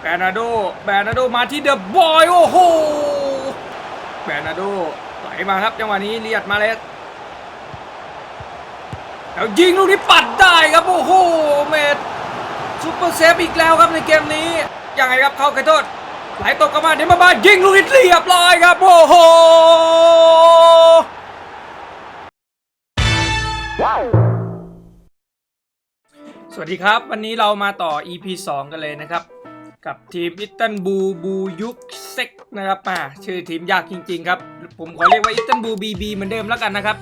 แบรนาโด แบรนาโดมาที่เดอะบอย โอ้โห แบรนาโดไหลมาครับจังหวะนี้เลียดมาเลยแล้วยิงลูกนี้ปัดได้ครับ โอ้โห เมดซุปเปอร์เซฟอีกแล้วครับในเกมนี้ ยังไงครับเข้าขอโทษไหลตกกลับมาเดี๋ยวมาบ้ายิงลูกนี้เรียบร้อยครับ โอ้โห สวัสดีครับ วันนี้เรามาต่อ EP 2 กันเลยนะครับ กับทีมอิตตันบูบูยุกเซ็กนะครับอ่าชื่อทีมยากจริง ๆ ครับ ผมขอเรียกว่าอิตตันบูบีบีเหมือนเดิมแล้วกันนะครับ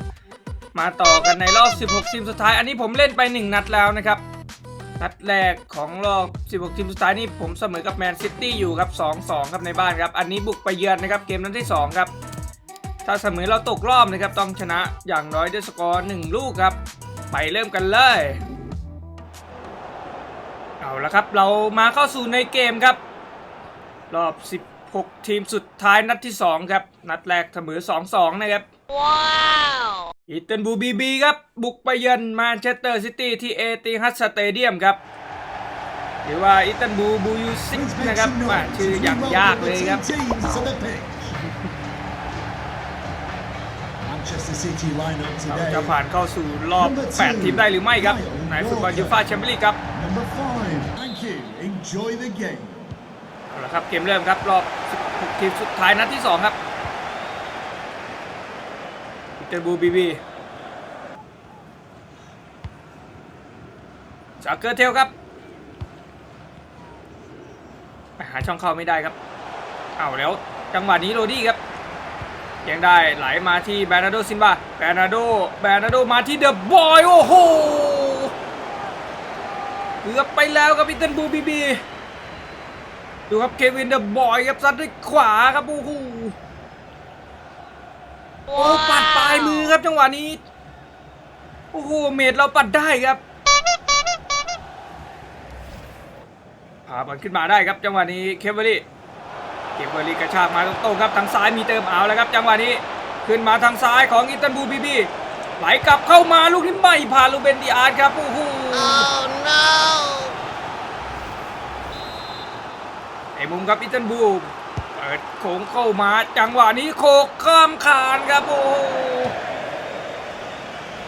มาต่อกันในรอบ 16 ทีมสุดท้าย อันนี้ผมเล่นไป 1 นัดแล้วนะครับ นัดแรกของรอบ 16 ทีมสุดท้ายนี่ผมเสมอกับแมนซิตี้อยู่ครับ 2-2 ครับในบ้านครับ อันนี้บุกไปเยือนนะครับ เกมนั้นที่ 2 ครับ ถ้าเสมอเราตกรอบนะครับต้องชนะอย่างน้อยด้วยสกอร์1ลูกครับ ไปเริ่มกันเลย เอาละครับ เรามาเข้าสู่ในเกมครับ รอบ 16 ทีมสุดท้ายนัดที่ 2 ครับ นัดแรกเสมอ 2-2 นะครับ Wow! อีตันบูบีบีครับ บุกไปเยือนแมนเชสเตอร์ซิตี้ที่เอติฮัดสเตเดียมครับ หรือว่าอีตันบูบูยูซิก Please นะ make ครับ some ว่า noise ชื่อ as อย่าง we ยาก welcome เลย the ครับ two teams to the pitch. Manchester City line-up เรา today. จะผ่านเข้าสู่รอบ 8 ทีมได้หรือไม่ครับในฟุตบอลยูฟ่าแชมเปี้ยนลีกครับ Number five. Thank you. Enjoy the game. เอาละครับเกมเริ่มครับรอบ16ทีมสุดท้ายนัดที่2ครับอีตันบูบีบีจากเกอร์เทลครับหาช่องเข้าไม่ได้ครับเอาแล้วจังหวะนี้โรดี้ครับยังได้ไหลมาที่แบรนาโดซินบาแบรนาโดแบรนาโดมาที่เดอะบอยโอ้โห เกือบไปแล้วครับอิตันบูบีบีดูครับเควินเดอะบอยครับซัดด้วยขวาครับโอ้โหโอ้ปัดปลายมือครับจังหวะนี้โอ้โหเมดเราปัดได้ครับพาบอลขึ้นมาได้ครับจังหวะนี้เคเบอรี่เคเบอรี่กระชากมาตรงๆครับทางซ้ายมีเติมเอาแล้วครับจังหวะนี้ขึ้นมาทางซ้ายของอิตันบูบีบีไหลกลับเข้ามาลูกนี้ไม่ผ่านลูเบนดิอาร์ครับโอ้โห ไอ้มุมครับอิตันบูมเปิดโค้งเข้ามาจังหวะนี้โคกข้ามคานครับโอ้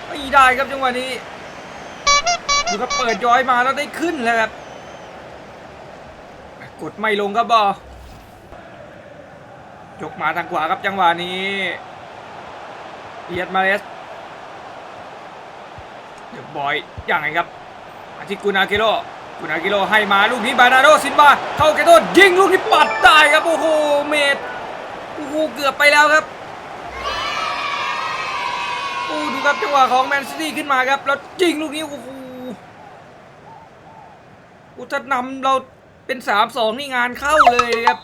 ไม่ได้ครับจังหวะนี้ดูครับเปิดย้อยมาแล้วได้ขึ้นแล้วครับกดไม่ลงครับบอยกมาทางขวาครับจังหวะนี้เอียดมาเลสเดี๋ยวบอยอย่างไรครับ อาทิกุนาเกโรคุณอากิโลให้มาลูกนี้บานาโดซินบาเข้าเกโตยิงลูกนี้ปัดได้ครับโอ้โหเมดโอ้โหเกือบไปแล้วครับโอ้ดูครับจังหวะของแมนซิตี้ขึ้นมาครับแล้วยิงลูกนี้โอ้โหอุทนำเราเป็นสามสองนี่งานเข้าเลยครับ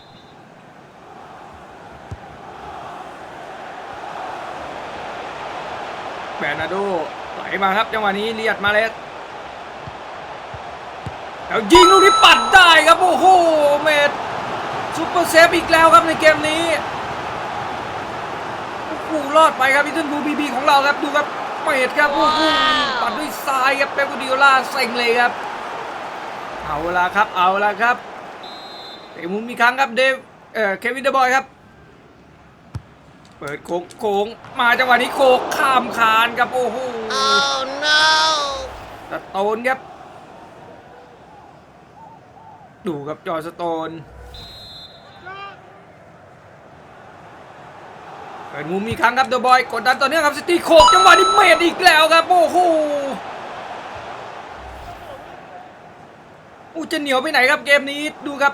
แบนาโดไหลมาครับจังหวะนี้เลียดมาเลย แล้วยิงลูกนี้ปัดได้ครับโอ้โหเมดซุปเปอร์เซฟอีกแล้วครับในเกมนี้โอ้โหรอดไปครับพิทันบูบีบีของเราครับดูครับเมดครับโอ้โหว้าวปัดด้วยซ้ายครับเปปกูดิโอล่าเซ็งเลยครับ เอาละครับเอาละครับเตะมุมอีกครั้งครับเดฟเอ่อเควินเดอะบอยครับเปิดโค้งโค้งมาจังหวะนี้โคกข้ามคานครับโอ้โห Oh no! สโตนครับ ดูครับจอสโตนเปิดมุมอีกครั้งครับเดอะบอยกดดันต่อเนื่องครับซิตี้โคกจังหวะนี้เมดอีกแล้วครับ โอ้โหอู้จะเหนียวไปไหนครับเกมนี้ดูครับ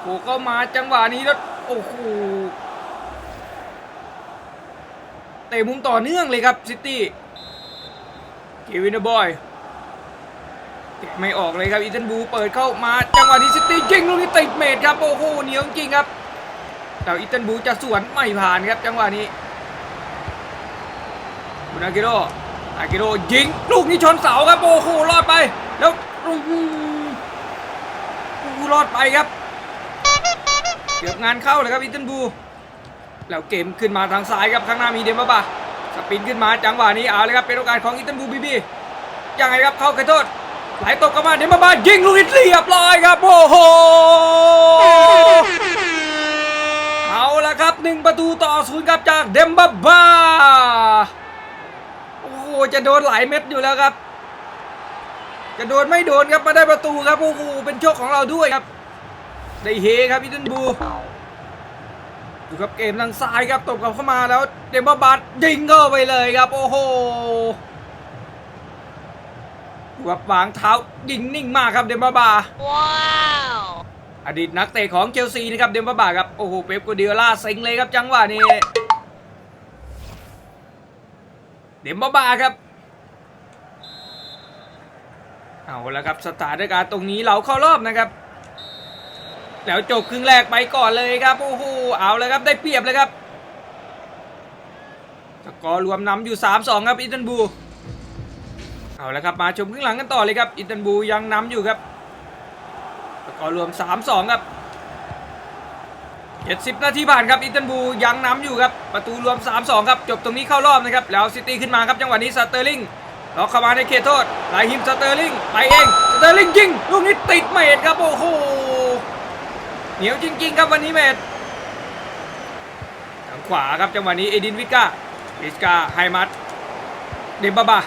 โคกเข้ามาจังหวะนี้แล้วโอ้โหเตะมุมต่อเนื่องเลยครับซิตี้เกวินเดอะบอย ไม่ออกเลยครับอีตันบูเปิดเข้ามาจังหวะนี้ซิตี้ยิงลูกนี้ติดเมตรครับโอ้โหเหนียวจริงครับแต่อีตันบูจะสวนไม่ผ่านครับจังหวะนี้คุณอากิโรอากิโรยิงลูกนี้ชนเสาครับโอ้โหรอดไป แล้วโอ้โหโอ้โหรอดไปครับเกือบงานเข้าเลยครับอีตันบูแล้วเกมขึ้นมาทางซ้ายครับข้างหน้ามีเดมบ้าสปินขึ้นมาจังหวะนี้เอาเลยครับเป็นโอกาสของอิตันบูบีบียังไงครับเข้าขอโทษ ไหลตกกลับมาเดมบ้ายิงลูกนี้เรียบร้อยครับโอ้โหเอาละครับหนึ่งประตูต่อศูนย์ครับจากเดมบาบาโอ้โหจะโดนหลายเม็ดอยู่แล้วครับ จะโดนไม่โดนครับมาได้ประตูครับโอ้โหเป็นโชคของเราด้วยครับได้เฮครับอีดันบูดูครับเกมทางซ้ายครับตบกลับเข้ามาแล้วเดมบัตยิงเข้าไปเลยครับ โอ้โห ดูครับวางเท้ายิงนิ่งมากครับเดมบาบา Wow! อดีตนักเตะของเชลซีนะครับเดมบาบาครับโอ้โหเป๊ปกัวเดียล่าเซ็งเลยครับจังหวะนี้เดมบาบาครับเอาละครับสถานการณ์ตรงนี้เราเข้ารอบนะครับ แล้วจบครึ่งแรกไปก่อนเลยครับโอ้โหเอาเลยครับได้เปรียบเลยครับสกอร์รวมนำอยู่ 3-2 ครับอิตันบู เอาละครับมาชมครึ่งหลังกันต่อเลยครับอิตันบูยังนำอยู่ครับสกอร์รวม 3-2 ครับ70นาทีผ่านครับอิตันบูยังนำอยู่ครับประตูรวม 3-2 ครับจบตรงนี้เข้ารอบนะครับแล้วซิตี้ขึ้นมาครับจังหวะนี้สเตอร์ลิงล็อกเข้ามาในเขตโทษไลฮิมสเตอร์ลิงไปเองสเตอร์ลิงยิงลูกนี้ติดเมดครับโอ้โหเหนียวจริง ๆ ครับวันนี้เมดทางขวาครับจังหวะนี้เอดินวิก้าวิสกาไฮมัตเดมบาบา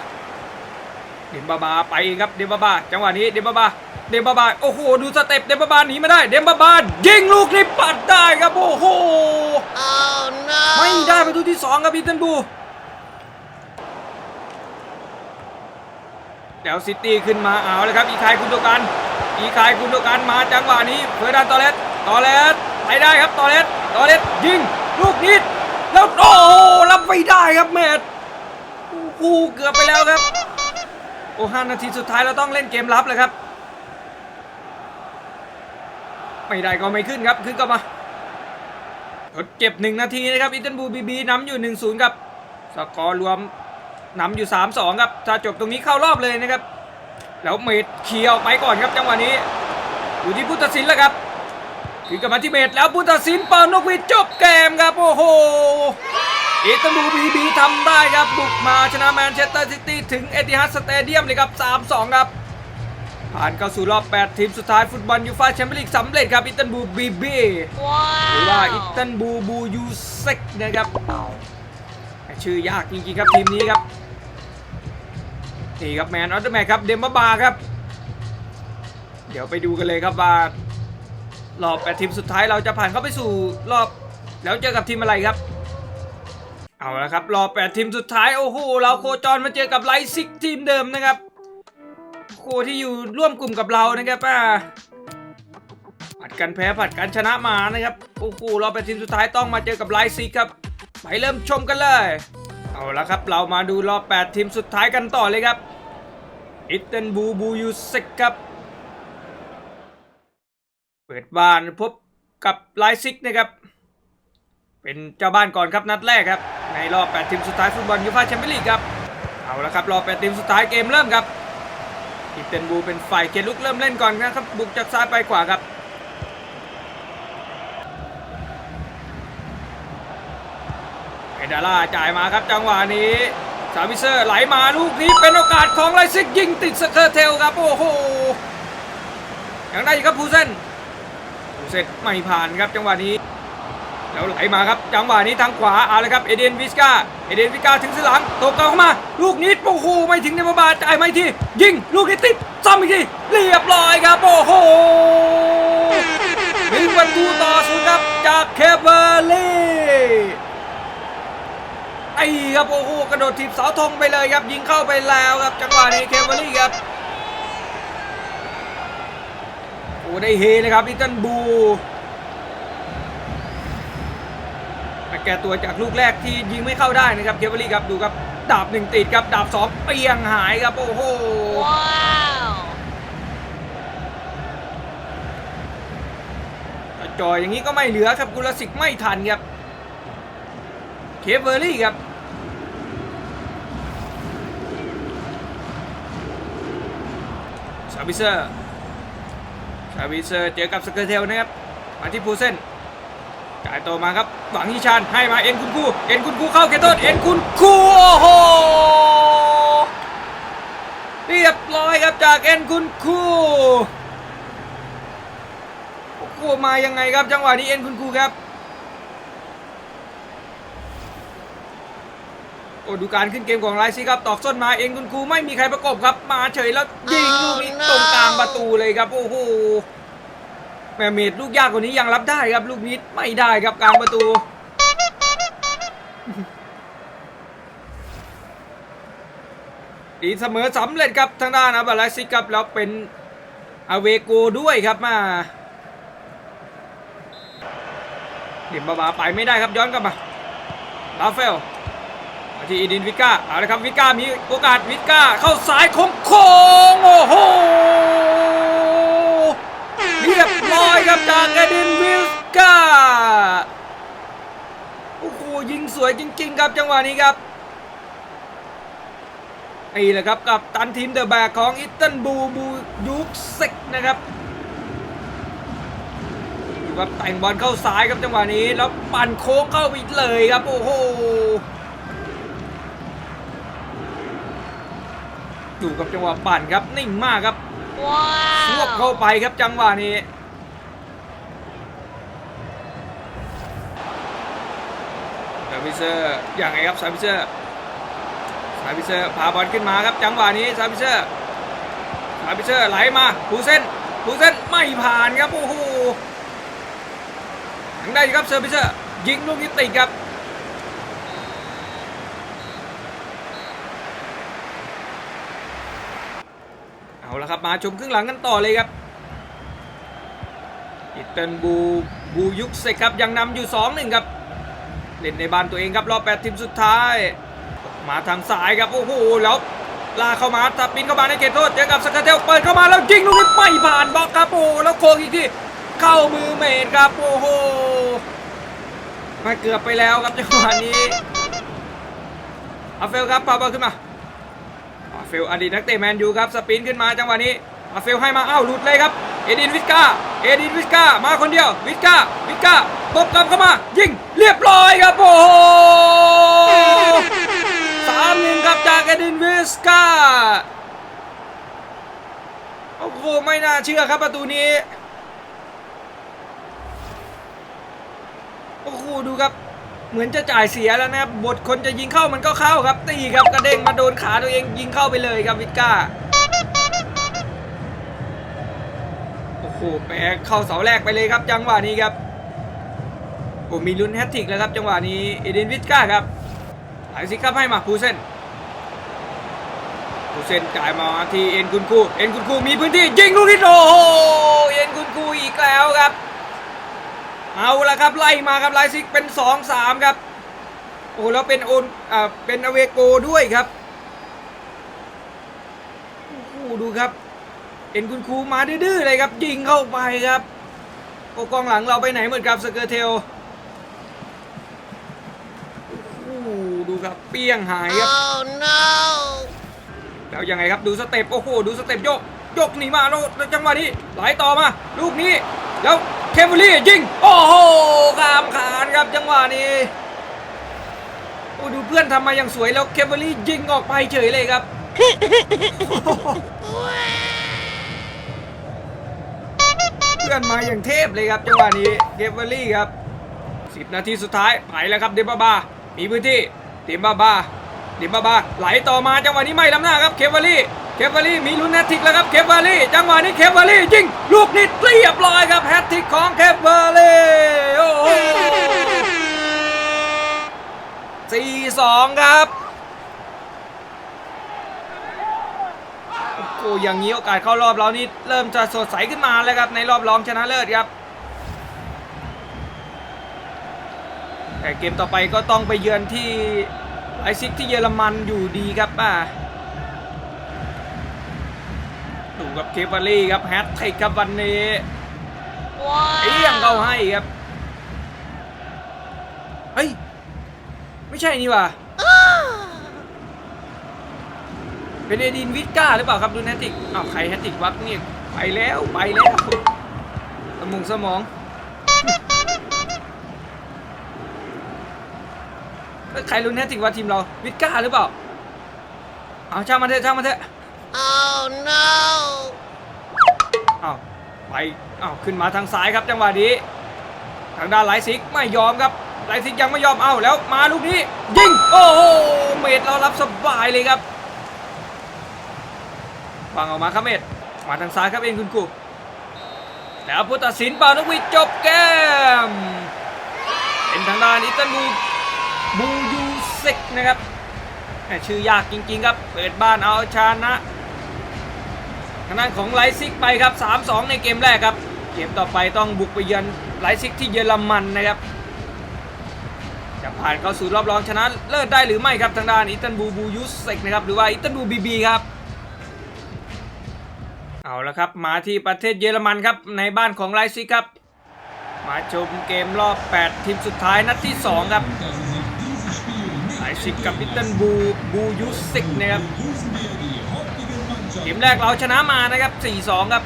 เดมบาบาไปครับเดมบาบาจังหวะนี้เดมบาบาเดมบาบาโอ้โหดูสเต็ปเดมบาบาหนีไม่ได้เดมบาบายิงลูกนี้ปัดได้ครับโอ้โห Oh no! ไม่ได้ประตูที่สองครับอิตันบูเดี๋ยวซิตี้ขึ้นมาเอาเลยครับอีคายกุนโดกันอีคายกุนโดกันมาจังหวะนี้เฟอร์นันตอเลสตอเลสไปได้ครับตอเลสตอเลสยิงลูกนี้แล้วโอ้รับไม่ได้ครับแมตช์โอ้เกือบไปแล้วครับ อ้ห้านาทีสุดท้ายเราต้องเล่นเกมรับเลยครับ ไม่ได้ก็ไม่ขึ้นครับ ขึ้นก็มาทดเจ็บ 1 นาทีนะครับอิตันบูบีบีนำอยู่ 1-0ครับสกอร์รวมนำอยู่ 3-2ครับถ้าจบตรงนี้เข้ารอบเลยนะครับ แล้วเมดเคียร์ออกไปก่อนครับจังหวะนี้ อยู่ที่ผู้ตัดสินแล้วครับคือกับมาที่เมดแล้วผู้ตัดสินเป่านกหวีดจบเกมครับโอ้โห อิตันบูบีบีทำได้ครับบุกมาชนะแมนเชสเตอร์ซิตี้ถึงเอติฮัดสเตเดียมเลยครับ3-2 ครับ ผ่านเข้าสู่รอบ 8 ทีมสุดท้ายฟุตบอลยูฟ่าแชมเปี้ยนลีกสำเร็จครับอิตันบูบีบีหรือว่าอิต Wow! ตันบูบูยูเซกนะครับชื่อยากจริงๆครับทีมนี้ครับนี่ครับแมนออตเตอร์แมนครับเดมบาครับ เดี๋ยวไปดูกันเลยครับว่ารอบแปดทีมสุดท้ายเราจะผ่านเข้าไปสู่รอบ แล้วเจอกับทีมอะไรครับ เอาละครับ รอบแปดทีมสุดท้าย โอ้โห เราโคจรมาเจอกับไลซิกทีมเดิมนะครับ โคที่อยู่ร่วมกลุ่มกับเรานะครับอ่าผัดกันแพ้ผัดกันชนะมานะครับ โอ้โห เราเป็นทีมสุดท้ายต้องมาเจอกับไลซีครับ ไปเริ่มชมกันเลย เอาละครับ เรามาดูรอบ 8 ทีมสุดท้ายกันต่อเลยครับ อิตเทนบูบูยูเซกครับ เปิดบ้านพบกับไลซิกนะครับ เป็นเจ้าบ้านก่อนครับนัดแรกครับ ในรอบ 8 ทีมสุดท้ายฟุตบอลยูฟ่าแชมเปี้ยนลีกครับ เอาละครับรอบ 8 ทีมสุดท้ายเกมเริ่มครับอิตเทนบูเป็นฝ่ายเกมลุกเริ่มเล่นก่อนนะครับ บุกจากซ้ายไปขวาครับเอดาล่าจ่ายมาครับจังหวะนี้ซาวิเซอร์ไหลมาลูกนี้เป็นโอกาสของไลซิกยิงติดสเคอร์เทลครับโอ้โหยังได้อีกครับพูเซนพูเซนไม่ผ่านครับจังหวะนี้ แล้วไหลมาครับ จังหวะนี้ทางขวาเอาเลยครับเอเดนวิสกาเอเดนวิสกาถึงสลังตกกลับเข้ามา ลูกนี้โอ้โหไม่ถึงในบาจ่ายไม่ทียิงลูกนี้ติดซ้ำอีกทีเรียบร้อยครับโอ้โหหนึ่งประตูต่อศูนย์ครับจากเคเบอร์ลี่ไอ้ครับโอ้โหกระโดดถีบเสาธงไปเลยครับ ยิงเข้าไปแล้วครับ จังหวะนี้เคเบอรี่ครับโอ้ได้เฮเลยครับอิตันบู แก้ตัวจากลูกแรกที่ยิงไม่เข้าได้นะครับเคเบอรี่ครับดูครับดาบหนึ่งติดครับดาบสองเปียงหายครับโอ้โห Wow! จอยอย่างนี้ก็ไม่เหลือครับกุลสิกไม่ทันครับเคเบอรี่ครับชาบิเซอร์ชาบิเซอร์เจอกับสเกอร์เทลนะครับมาที่พูเซน จ่ายตัวมาครับ หวังฮิชานให้มาเอ็นคุณคูเอ็นคุณคูเข้าเกตโตนเอ็นคุณคูโอ้โหเรียบร้อยครับจากเอ็นคุณคูโอ้โหมายังไงครับจังหวะนี้เอ็นคุณคูครับโอ้ดูการขึ้นเกมของไลซี่ครับตอกส้นมาเองคุณครูไม่มีใครประกบครับ มาเฉยแล้วยิงลูกนี้ตรงกลางประตูเลยครับ โอ้โห แม่เมดลูกยากกว่านี้ยังรับได้ครับ ลูกนี้ไม่ได้ครับกลางประตู ตีเสมอสำเร็จครับทางด้านอาบาลาซิกครับแล้วเป็นอาเวโกด้วยครับมาเดี๋ยวบาๆไปไม่ได้ครับย้อนกลับมาลาเฟลมาที่อีดินวิก้าเอาละครับวิก้ามีโอกาสวิก้าเข้าซ้ายคงโค้งโอ้โหเรียบ ร้อยครับจากเอดินวิก้าโอ้โหยิงสวยจริง ๆ ครับจังหวะนี้ครับนี่แหละครับกับตันทีมเดอะแบกของอิตตันบูบูยุกเซกนะครับดูครับแต่งบอลเข้าซ้ายครับจังหวะนี้แล้วปั่นโค้งเข้าไปเลยครับโอ้โหดูกับจังหวะปั่นครับนิ่งมากครับสวบเข้า Wow. ไปครับจังหวะนี้ ซาบิเซอร์อย่างไงครับซาบิเซอร์ซาบิเซอร์พาบอลขึ้นมาครับจังหวะนี้ซาบิเซอร์ซาบิเซอร์ไหลมาผูเส้นผูเส้นไม่ผ่านครับโอ้โหยังได้ครับเซอร์บิเซอร์ยิงลูกนี้ติดครับเอาละครับมาชมครึ่งหลังกันต่อเลยครับอิตเตนบูบูยุกเซกครับยังนำอยู่2-1ครับ เล่นในบ้านตัวเองครับรอบ8ทีมสุดท้าย มาทางซ้ายครับโอ้โหแล้วลาเข้ามาตัดปินเข้ามาในเขตโทษเจอกับสกัดเทลเปิดเข้ามาแล้วยิงลูกนี้ไม่ผ่านบล็อกครับโอ้แล้วโคงอีกทีเข้ามือเมดครับโอ้โหมาเกือบไปแล้วครับจังหวะนี้อาเฟลครับปาบอลขึ้นมาอาเฟลอดีตนักเตะแมนยูครับสปินขึ้นมาจังหวะนี้ อาเฟลให้มาอ้าวหลุดเลยครับ เอดินวิสกาเอดินวิสกามาคนเดียว วิสกาวิสกาตบกลับเข้ามา ยิงเรียบร้อยครับโอ้โหสามหนึ่งครับจากเอดินวิสกาโอ้โหไม่น่าเชื่อครับประตูนี้โอ้โหดูครับ เหมือนจะจ่ายเสียแล้วนะครับบทคนจะยิงเข้ามันก็เข้าครับตีครับกระเด้งมาโดนขาตัวเองยิงเข้าไปเลยครับวิสกา โอ้โหแปเข้าเสาแรกไปเลยครับ จังหวะนี้ครับโอ้มีลุ้นแฮตทริกแล้วครับ จังหวะนี้เอเดนวิสก้าครับไอซิกครับให้มาพูเซนพูเซนจ่ายมาที่เอ็นกุนคูเอ็นกุนคูมีพื้นที่ยิงลูกนี้โอ้โหเอ็นกุนคูอีกแล้วครับ เอาละครับไล่มาครับไลซิกเป็น 2 3 ครับโอ้แล้วเป็นโอนอ่าเป็นอเวโกด้วยครับโอ้ดูครับ เอ็นกุนคูมาดื้อๆเลยครับยิงเข้าไปครับโอ้กองหลังเราไปไหนเหมือนกับสเกอร์เทลโอ้โหดูครับเปี้ยงหายครับ Oh no. แล้วยังไงครับดูสเต็ปโอ้โหดูสเต็ปโยกโยกหนีมาแล้วแล้วจังหวะนี้ไหลต่อมา ลูกนี้แล้วเคเบอรี่ยิงโอ้โหข้ามขานครับจังหวะนี้โอ้ดูเพื่อนทำมาอย่างสวยแล้วเคเบอรี่ยิงออกไปเฉยเลยครับ พื่อนมาอย่างเทพเลยครับจังหวะนี้เคเบอรี่ครับ 10 นาทีสุดท้ายไปแล้วครับเดบาบา มีพื้นที่เดบาบาเดบาบาไหลต่อมาจังหวะนี้ไม่ล้ำหน้าครับเคฟวารี่เคฟวารี่มีลุ้นแฮตทริกแล้วครับเคฟวารี่จังหวะนี้เคฟวารี่ยิงลูกนี้เรียบร้อยครับแฮตทริกของเคฟวารี่โอ้โหสี่สองครับโอ้โหอย่างนี้โอกาสเข้ารอบเรานี่เริ่มจะสดใสขึ้นมาแล้วครับในรอบรองชนะเลิศครับ แต่เกมต่อไปก็ต้องไปเยือนที่ไอซิกที่เยอรมันอยู่ดีครับป่าดูกับเคฟวารี่ครับแฮตทริกครับวันนี้เอี้ยงเข้า Wow. ให้ครับ เฮ้ย ไม่ใช่นี่ว่ะ เป็นเอดินวิสก้าหรือเปล่าครับดูแฮตทริกอ้าวใครแฮตทริกวักเนี่ยไปแล้วไปแล้วสมองสมองเอ้ยใครรู้แน่จริงว่าทีมเราวิทก้าหรือเปล่าเอาช่างมันเถอะช่างมันเถอะ Oh no. เอาไปเอาขึ้นมาทางซ้ายครับจังหวะนี้ทางด้านไลซิกไม่ยอมครับไลซิกยังไม่ยอมเอาแล้วมาลูกนี้ยิงโอ้โหเมดเรารับสบายเลยครับ ฟังออกมาครับเมดมาทางซ้ายครับเองคุณกูแล้วผู้ตัดสินเป่านักวิทย์จบเกม เป็นทางด้านอิตาลูบูยูเซกนะครับชื่อยากจริงๆครับ เปิดบ้านเอาชนะทางด้านของไลซิกไปครับ 3-2 ในเกมแรกครับ เกมต่อไปต้องบุกไปเยือนไลซิกที่เยอรมันนะครับ จะผ่านเข้าสู่รอบรองชนะเลิศได้หรือไม่ครับทางด้านอิตันบูบูยูเซกนะครับหรือว่าอิตันบูบีบีครับ เอาละครับ มาที่ประเทศเยอรมันครับ ในบ้านของไลซิครับ มาชมเกมรอบ 8 ทีมสุดท้ายนัดที่ 2 ครับไลซิกกับอิตันบูบูยูเซกนะครับเกมแรกเราชนะมานะครับ 4-2 ครับ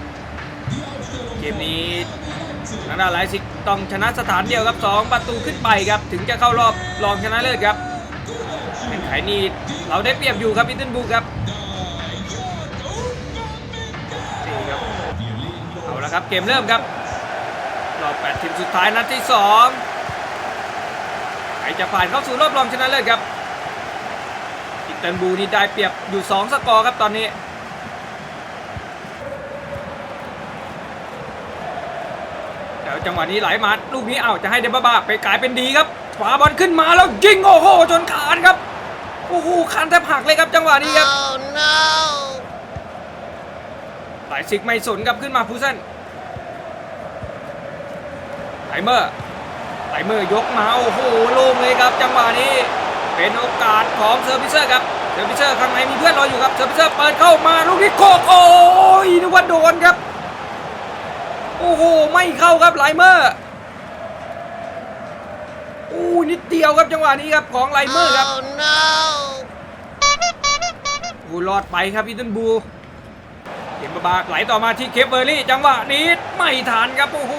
เกมนี้ทางด้านไลซิกต้องชนะสถานเดียวครับ 2 ประตูขึ้นไปครับ ถึงจะเข้ารอบรองชนะเลิศครับเป็นไขนี่เราได้เปรียบอยู่ครับอิตันบูครับ ครับ เกมเริ่มครับรอบ8ทีมสุดท้ายนัดที่2ใครจะผ่านเข้าสู่รอบรองชนะเลิศครับอิตันบูนี่ได้เปรียบอยู่ 2 สกอร์ครับตอนนี้เดี๋ยวจังหวะนี้ไหลมาลูกนี้เอ้าจะให้เดบาบาไปกลายเป็นดีครับขวาบอลขึ้นมาแล้วยิงโอ้โหจนขาดครับโอ้โหคันแทบหักเลยครับจังหวะนี้ครับ Oh no! หลายซิกไม่สนครับขึ้นมาฟูเซน ไทเมอร์ไทเมอร์ยกมาโอ้โหโล่งเลยครับ จังหวะนี้เป็นโอกาสของเซอร์พิเซอร์ครับเซอร์พิเซอร์ข้างในมีเพื่อนรออยู่ครับเซอร์พิเซอร์เปิดเข้ามาลูกนี้โคกโอ้ยนึกว่าโดนครับ โอ้โหไม่เข้าครับไลเมอร์อู้นิดเดียวครับจังหวะนี้ครับของไลเมอร์ครับ Oh no! โอ้รอดไปครับอีตันบูเข็มบาบาไหลต่อมาที่เคปเบอร์รี่ จังหวะนี้ไม่ทันครับโอ้โห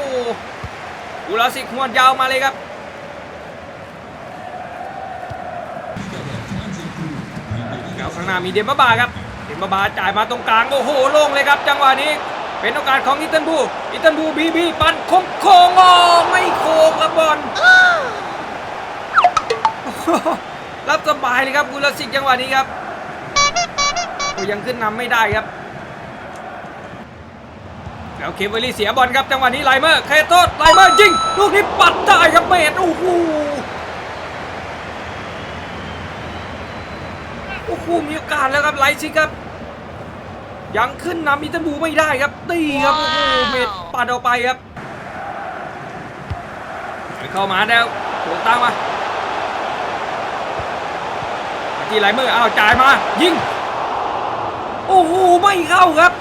อุลาสิกหวดยาวมาเลยครับ แล้วข้างหน้ามีเดมบาบาครับ เดมบาบาจ่ายมาตรงกลาง โอ้โหโล่งเลยครับ จังหวะนี้เป็นโอกาสของอิตันบูอิตันบูบีบีปันโค้งโค้งอไม่โค้งครับบอลรับสบายเลยครับกุลสิกจังหวะนี้ครับยังขึ้นนำไม่ได้ครับ แล้วเคเบอรี่เสียบอลครับจังหวะนี้ไลเมอร์เคโตสไลเมอร์ยิงลูกนี้ปัดได้ครับเมดโอ้โหโอ้โหมีโอกาสแล้วครับไลซิกครับ ยังขึ้นนำอิตันบูไม่ได้ครับตีครับโอ้โหเมดปัดออกไปครับเข้ามาแล้วโผล่ตามมามาที่ไลเมอร์อ้าวจ่ายมายิงโอ้โหไม่เข้าครับ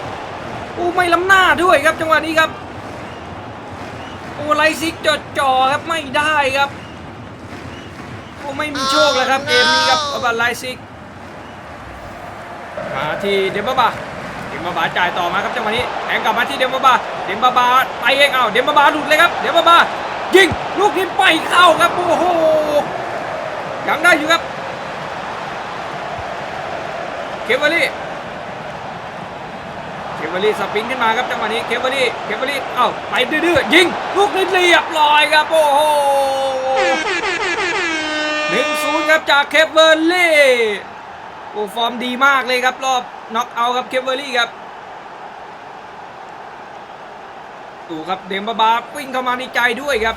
โอ้ไม่ล้ำหน้าด้วยครับจังหวะนี้ครับโอ้ไลซิกจดจ่อครับไม่ได้ครับโอ้ไม่มีโชคแล้วครับเกมนี้ครับบาบาไลซิกมาที่เดมบาบาเดมบาบาจ่ายต่อมาครับจังหวะนี้แทงกลับมาที่เดมบาบาเดมบาบาไปเองเอาเดมบาบาหลุดเลยครับเดมบาบายิงลูกนี้ไปเข้าครับโอ้โหยังได้อยู่ครับเคเบอรี่ เบอรี่สปริงขึ้นมาครับจังหวะนี้เคเบอรี่เคเบอรี่เอ้าไปดื้อๆยิงลูกนี้เรียบร้อยครับโอ้โหหนึ่งศูนย์ครับจากเคเบอรี่โอ้ฟอร์มดีมากเลยครับรอบน็อกเอาครับเคเบอรี่ครับดูครับเดมบาบาวิ่งเข้ามาในใจด้วยครับ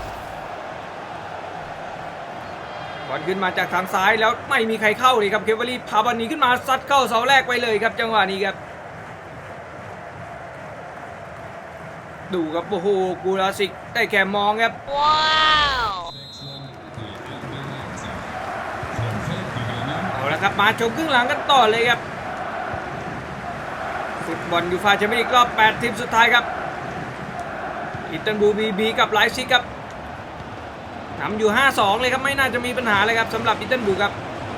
บอลขึ้นมาจากทางซ้ายแล้วไม่มีใครเข้าเลยครับเคเบอรี่พาบอลนี้ขึ้นมาซัดเข้าเสาแรกไปเลยครับจังหวะนี้ครับ ดูครับโอ้โหกูราสิกได้แค่มองครับ Wow! เอาละครับมาชมครึ่งหลังกันต่อเลยครับฟุตบอลยูฟ่าแชมเปี้ยนลีกรอบ 8 ทีมสุดท้ายครับ อิตันบูบีบีกับไลฟ์ซิกครับนำอยู่ 5-2 เลยครับไม่น่าจะมีปัญหาเลยครับสำหรับอิตันบูครับ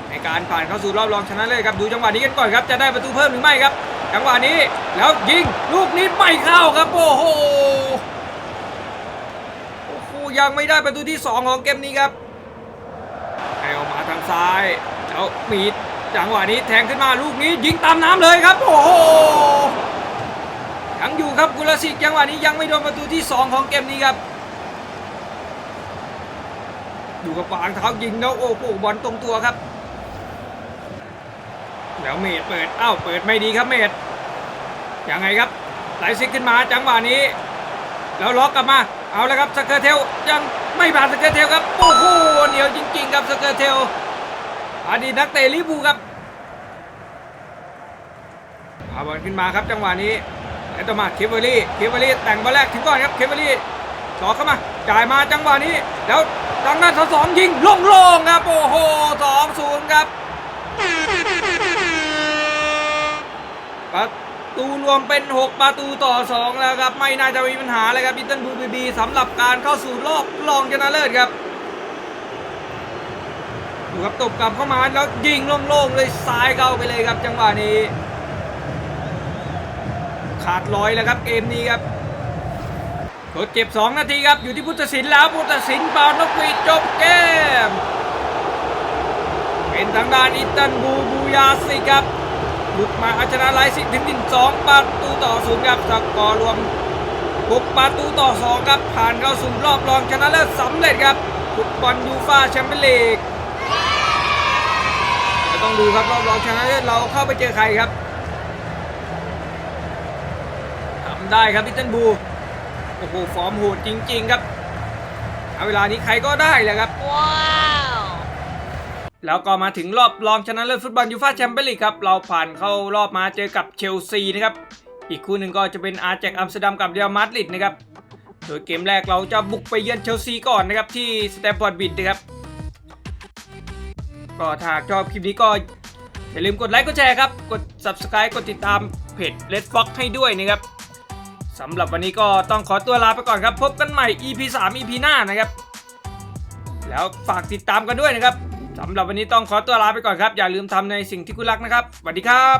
ในการผ่านเข้าสู่รอบรองชนะเลิศครับดูจังหวะนี้กันก่อนครับจะได้ประตูเพิ่มหรือไม่ครับ จังหวะนี้แล้วยิงลูกนี้ไม่เข้าครับโอ้โหโอ้โหยังไม่ได้ประตูที่ 2 ของเกมนี้ครับให้ออกมาทางซ้ายแล้วมีดจังหวะนี้แทงขึ้นมาลูกนี้ยิงตามน้ำเลยครับ โอ้โหยังอยู่ครับกุลสิกจังหวะนี้ยังไม่โดนประตูที่ 2 ของเกมนี้ครับดูกับวางเท้ายิงแล้วโอ้โหบอลตรงตัวครับ แล้วเมดเปิดอ้าวเปิดไม่ดีครับเมดยังไงครับไหลซิกขึ้นมาจังหวะนี้ แล้วล็อกกลับมาเอาแล้วครับสเกอร์เทลยังไม่ผ่านสเกอร์เทลครับโอ้โหเหนียวจริง ๆ ครับสเกอร์เทลอดีตนักเตะลิเวอร์พูครับเอาบอลขึ้นมาครับจังหวะนี้แล้วต่อมาเคเบอรี่เคเบอรี่แต่งบอลแรกถึงก่อนครับเคเบอรี่ต่อเข้ามาจ่ายมาจังหวะนี้ แล้วดังนั้นสองยิงโล่งๆครับโอ้โหสองศูนย์ครับ ประตูรวมเป็น 6 ประตูต่อ 2 แล้วครับ ไม่น่าจะมีปัญหาเลยครับอินเตอร์บูบีบีสำหรับการเข้าสู่รอบรองชนะเลิศครับดูครับตบกลับเข้ามาแล้วยิงโล่งๆเลยซ้ายเข้าไปเลยครับ จังหวะนี้ ขาดลอยแล้วครับเกมนี้ครับทดเจ็บ 2 นาทีครับ อยู่ที่พุทธศิลป์แล้วพุทธศิลป์เปล่านกหวีดจบเกม เป็นทางด้านอิตอร์บูบูยาสิครับ บุกมาอาชนะไลซิถึงดิน2ประตูต่อศูนย์ครับสกอร์รวม6ประตูต่อ2ครับผ่านเข้าสู่รอบรองชนะเลิศสำเร็จครับฟุตบอลยูฟ่าแชมเปี้ยนลีกต้องดูครับรอบรองชนะเลิศเราเข้าไปเจอใครครับทำได้ครับอิตันบูโอ้โหฟอร์มโหดจริง ๆ ครับเอาเวลานี้ใครก็ได้แหละครับ Wow! แล้วก็มาถึงรอบรองชนะเลิศฟุตบอลยูฟ่าแชมเปี้ยนลีกครับ เราผ่านเข้ารอบมาเจอกับเชลซีนะครับ อีกคู่หนึ่งก็จะเป็นอาร์แจกอัมสเตอร์ดัมกับเรอัลมาดริดนะครับ โดยเกมแรกเราจะบุกไปเยือนเชลซีก่อนนะครับ ที่สแตมฟอร์ดบิดนะครับ ก็ถ้าชอบคลิปนี้ก็อย่าลืมกดไลค์กดแชร์ครับ กด subscribe กดติดตามเพจ Red Fox ให้ด้วยนะครับสำหรับวันนี้ก็ต้องขอตัวลาไปก่อนครับ พบกันใหม่ EP 3 EP หน้านะครับ แล้วฝากติดตามกันด้วยนะครับ สำหรับวันนี้ต้องขอตัวลาไปก่อนครับ อย่าลืมทำในสิ่งที่คุณรักนะครับสวัสดีครับ